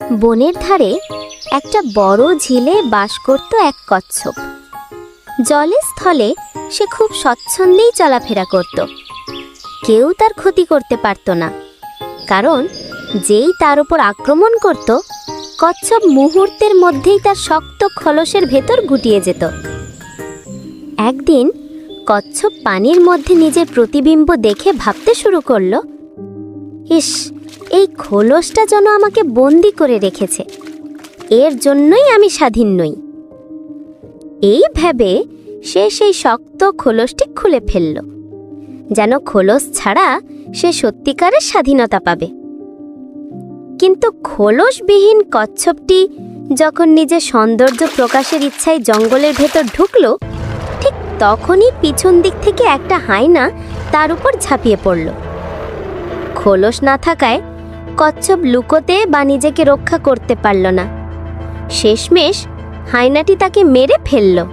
বনের ধারে একটা বড় ঝিলে বাস করত এক কচ্ছপ। জলে স্থলে সে খুব স্বচ্ছন্দেই চলাফেরা করত। কেউ তার ক্ষতি করতে পারত না, কারণ যেই তার উপর আক্রমণ করত, কচ্ছপ মুহূর্তের মধ্যেই তার শক্ত খলসের ভেতর গুটিয়ে যেত। একদিন কচ্ছপ পানির মধ্যে নিজের প্রতিবিম্ব দেখে ভাবতে শুরু করল, ইস এই খোলসটা যেন আমাকে বন্দি করে রেখেছে। এর জন্যই আমি স্বাধীন নই। এই ভেবে সে সেই শক্ত খোলসটি খুলে ফেলল। যেন খোলস ছাড়া সে সত্যিকারের স্বাধীনতা পাবে। কিন্তু খোলসবিহীন কচ্ছপটি যখন নিজের সৌন্দর্য প্রকাশের ইচ্ছায় জঙ্গলের ভেতর ঢুকল, ঠিক তখনই পিছন দিক থেকে একটা হায়না তার উপর ঝাঁপিয়ে পড়ল। খোলস না থাকায় কচ্ছপ লুকোতে বা নিজেকে রক্ষা করতে পারল না। শেষমেশ হাইনাটি তাকে মেরে ফেলল।